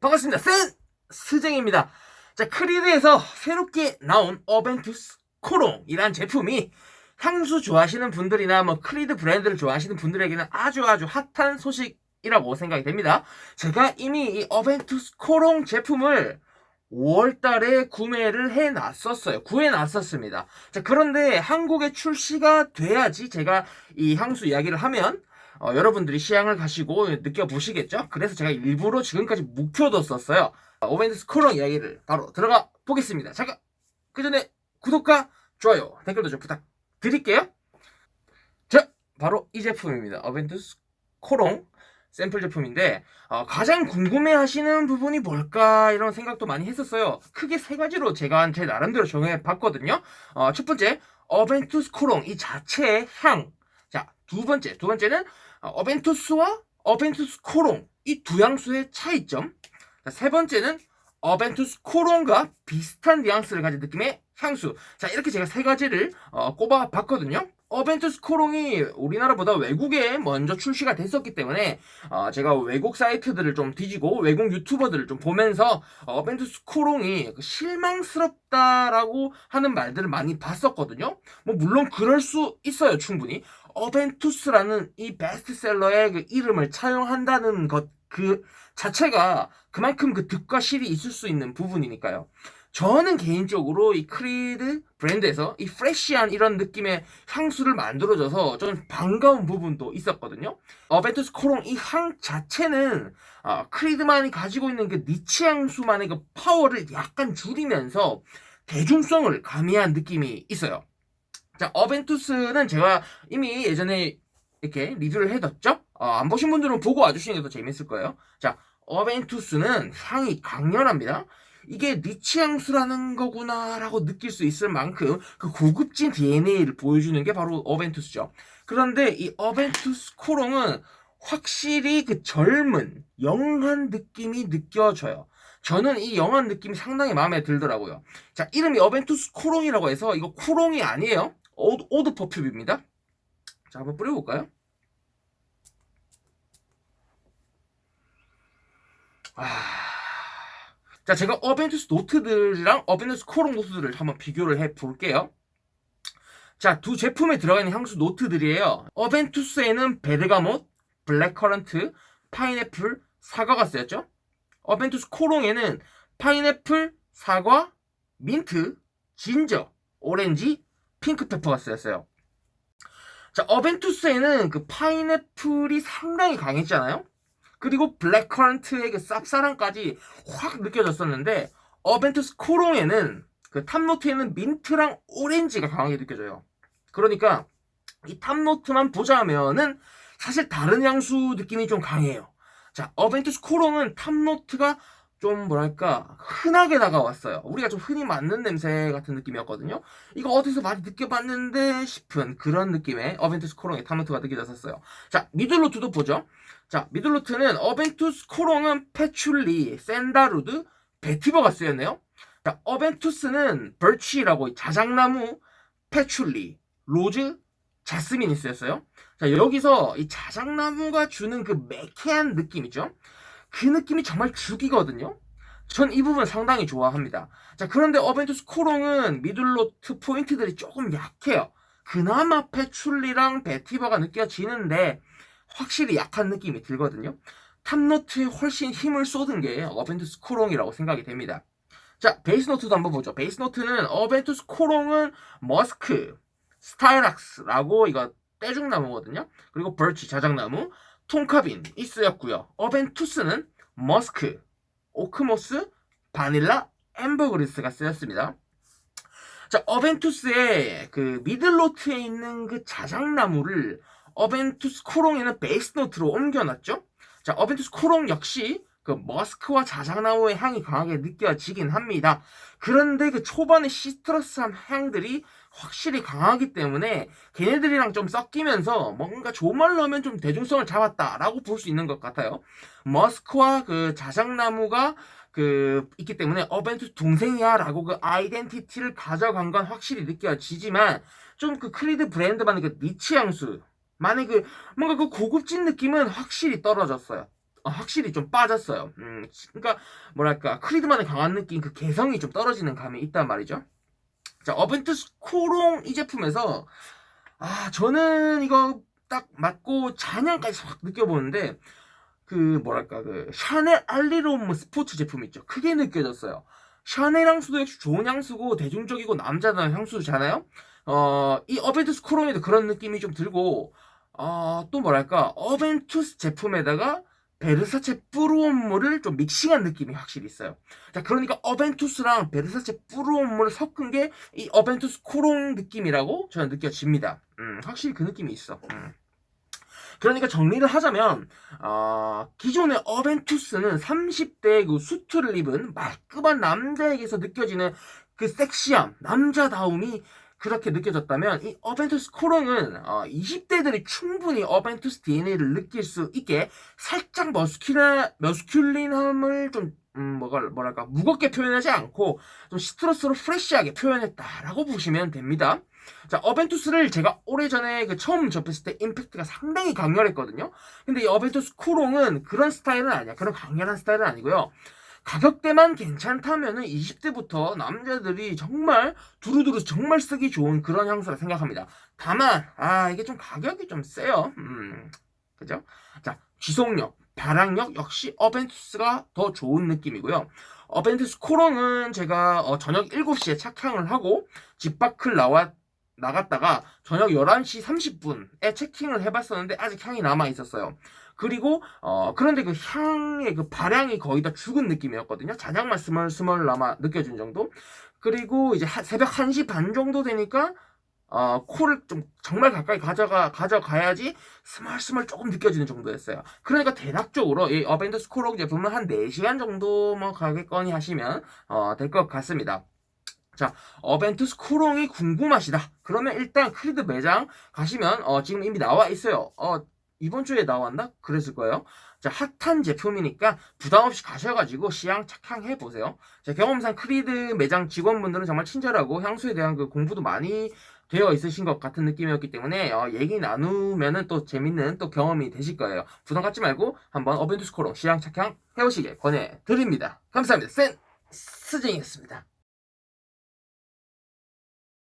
반갑습니다. 센 스쟁입니다. 자, 크리드에서 새롭게 나온 어벤투스 코롱이란 제품이 향수 좋아하시는 분들이나 뭐 크리드 브랜드를 좋아하시는 분들에게는 아주 아주 핫한 소식이라고 생각이 됩니다. 제가 이미 이 어벤투스 코롱 제품을 5월 달에 구매를 해 놨었어요. 구해 놨었습니다. 자, 그런데 한국에 출시가 돼야지 제가 이 향수 이야기를 하면 어, 여러분들이 시향을 가시고 느껴보시겠죠? 그래서 제가 일부러 지금까지 묵혀뒀었어요. 어, 오벤트스 코롱 이야기를 바로 들어가 보겠습니다. 잠깐, 그 전에 구독과 좋아요, 댓글도 좀 부탁드릴게요. 자, 바로 이 제품입니다. 어벤투스 코롱 샘플 제품인데 어, 가장 궁금해하시는 부분이 뭘까 이런 생각도 많이 했었어요. 크게 세 가지로 제가 제 나름대로 정해봤거든요. 어, 첫 번째, 어벤투스 코롱 이 자체의 향. 자, 두 번째, 두 번째는 어, 어벤투스와 어벤투스 코롱 이 두 향수의 차이점. 자, 세 번째는 어벤투스 코롱과 비슷한 뉘앙스를 가진 느낌의 향수. 자, 이렇게 제가 세 가지를 어, 꼽아봤거든요. 어벤투스 코롱이 우리나라보다 외국에 먼저 출시가 됐었기 때문에 어, 제가 외국 사이트들을 좀 뒤지고 외국 유튜버들을 좀 보면서 어, 어벤투스 코롱이 그 실망스럽다라고 하는 말들을 많이 봤었거든요. 뭐 물론 그럴 수 있어요, 충분히. 어벤투스라는 이 베스트셀러의 그 이름을 차용한다는 것 그 자체가 그만큼 그 득과 실이 있을 수 있는 부분이니까요. 저는 개인적으로 이 크리드 브랜드에서 이 프레쉬한 이런 느낌의 향수를 만들어줘서 좀 반가운 부분도 있었거든요. 어벤투스 코롱 이 향 자체는 어, 크리드만이 가지고 있는 그 니치 향수만의 그 파워를 약간 줄이면서 대중성을 가미한 느낌이 있어요. 자, 어벤투스는 제가 이미 예전에 이렇게 리뷰를 해뒀죠? 어, 안 보신 분들은 보고 와주시는 게 더 재밌을 거예요. 자, 어벤투스는 향이 강렬합니다. 이게 니치 향수라는 거구나라고 느낄 수 있을 만큼 그 고급진 DNA를 보여주는 게 바로 어벤투스죠. 그런데 이 어벤투스 코롱은 확실히 그 젊은 영한 느낌이 느껴져요. 저는 이 영한 느낌이 상당히 마음에 들더라고요. 자, 이름이 어벤투스 코롱이라고 해서 이거 코롱이 아니에요. 오드, 오드 퍼퓸입니다. 자, 한번 뿌려볼까요? 아... 자, 제가 어벤투스 노트들이랑 어벤투스 코롱 노트들을 한번 비교를 해 볼게요. 자, 두 제품에 들어가 있는 향수 노트들이에요. 어벤투스에는 베르가못, 블랙커런트, 파인애플, 사과가 쓰였죠. 어벤투스 코롱에는 파인애플, 사과, 민트, 진저, 오렌지, 핑크 페퍼가 쓰였어요. 자, 어벤투스에는 그 파인애플이 상당히 강했잖아요. 그리고 블랙커런트의 그 쌉싸름까지 확 느껴졌었는데 어벤투스 코롱에는 그 탑노트에는 민트랑 오렌지가 강하게 느껴져요. 그러니까 이 탑노트만 보자면은 사실 다른 향수 느낌이 좀 강해요. 자, 어벤투스 코롱은 탑노트가 좀 뭐랄까 흔하게 다가왔어요. 우리가 좀 흔히 맡는 냄새 같은 느낌이었거든요. 이거 어디서 많이 느껴봤는데 싶은 그런 느낌의 어벤투스 코롱의 탑노트가 느껴졌었어요. 자, 미들노트도 보죠. 자, 미들노트는 어벤투스 코롱은 패출리, 샌다루드, 베티버가 쓰였네요. 자, 어벤투스는 벌치라고 자작나무, 패출리, 로즈, 자스민이 쓰였어요. 자, 여기서 이 자작나무가 주는 그 매캐한 느낌이죠. 그 느낌이 정말 죽이거든요. 전 이 부분 상당히 좋아합니다. 자, 그런데 어벤투스 코롱은 미들노트 포인트들이 조금 약해요. 그나마 패출리랑 베티버가 느껴지는데 확실히 약한 느낌이 들거든요. 탑노트에 훨씬 힘을 쏟은 게 어벤투스 코롱이라고 생각이 됩니다. 자, 베이스 노트도 한번 보죠. 베이스 노트는 어벤투스 코롱은 머스크, 스타일락스라고 이거 떼죽나무거든요. 그리고 벌치, 자작나무, 통카빈이 쓰였고요. 어벤투스는 머스크, 오크모스, 바닐라, 엠버그리스가 쓰였습니다. 자, 어벤투스의 그 미들노트에 있는 그 자작나무를 어벤투스 코롱에는 베이스 노트로 옮겨놨죠. 자, 어벤투스 코롱 역시 그 머스크와 자작나무의 향이 강하게 느껴지긴 합니다. 그런데 그 초반에 시트러스한 향들이 확실히 강하기 때문에 걔네들이랑 좀 섞이면서 뭔가 좋은 말로 하면 좀 대중성을 잡았다라고 볼 수 있는 것 같아요. 머스크와 그 자작나무가 그 있기 때문에 어벤투스 동생이야라고 그 아이덴티티를 가져간 건 확실히 느껴지지만 좀 그 크리드 브랜드만의 그 니치 향수 만의 그 뭔가 그 고급진 느낌은 확실히 떨어졌어요. 어, 확실히 좀 빠졌어요. 음, 그러니까 뭐랄까 크리드만의 강한 느낌, 그 개성이 좀 떨어지는 감이 있단 말이죠. 자, 어벤투스 코롱 이 제품에서 아 저는 이거 딱 맞고 잔향까지 확 느껴보는데 그 뭐랄까 그 샤넬 알리롬 스포츠 제품 있죠. 크게 느껴졌어요. 샤넬 향수도 역시 좋은 향수고 대중적이고 남자다운 향수잖아요. 어, 이 어벤투스 코롱에도 그런 느낌이 좀 들고 어, 또 뭐랄까 어벤투스 제품에다가 베르사체 뿌르온물을 좀 믹싱한 느낌이 확실히 있어요. 자, 그러니까 어벤투스랑 베르사체 뿌르온물을 섞은 게 이 어벤투스 코롱 느낌이라고 저는 느껴집니다. 음, 확실히 그 느낌이 있어. 음. 그러니까 정리를 하자면 어, 기존의 어벤투스는 30대 그 수트를 입은 말끔한 남자에게서 느껴지는 그 섹시함, 남자다움이 그렇게 느껴졌다면 이 어벤투스 코롱은 어, 20대들이 충분히 어벤투스 DNA를 느낄 수 있게 살짝 머스큘라, 머스큘린함을 좀 음, 뭐가, 뭐랄까 무겁게 표현하지 않고 좀 시트러스로 프레쉬하게 표현했다라고 보시면 됩니다. 자, 어벤투스를 제가 오래전에 그 처음 접했을 때 임팩트가 상당히 강렬했거든요. 근데 이 어벤투스 코롱은 그런 스타일은 아니야. 그런 강렬한 스타일은 아니고요. 가격대만 괜찮다면은 20대부터 남자들이 정말 두루두루 정말 쓰기 좋은 그런 향수라 생각합니다. 다만 아 이게 좀 가격이 좀 세요. 음 그죠? 자 지속력, 발향력 역시 어벤투스가 더 좋은 느낌이고요. 어벤투스 코롱은 제가 어, 저녁 7시에 착향을 하고 집 밖을 나와 나갔다가 저녁 11시 30분에 체킹을 해봤었는데 아직 향이 남아 있었어요. 그리고 어 그런데 그 향의 그 발향이 거의 다 죽은 느낌이었거든요. 잔향만 스멀스멀 남아 느껴진 정도. 그리고 이제 하- 새벽 1시 반 정도 되니까 어 코를 좀 정말 가까이 가져가 가져가야지 스멀스멀 조금 느껴지는 정도였어요. 그러니까 대략적으로 이 어벤져스 코롱 제품은 한 4시간 정도 뭐 가겠거니 하시면 어 될 것 같습니다. 자, 어벤투스 코롱이 궁금하시다. 그러면 일단 크리드 매장 가시면 어, 지금 이미 나와 있어요. 어, 이번 주에 나왔나? 그랬을 거예요. 자, 핫한 제품이니까 부담 없이 가셔가지고 시향 착향해 보세요. 제 경험상 크리드 매장 직원분들은 정말 친절하고 향수에 대한 그 공부도 많이 되어 있으신 것 같은 느낌이었기 때문에 어, 얘기 나누면은 또 재밌는 또 경험이 되실 거예요. 부담 갖지 말고 한번 어벤투스 코롱 시향 착향 해보시길 권해드립니다. 감사합니다. 센 스쟁이었습니다.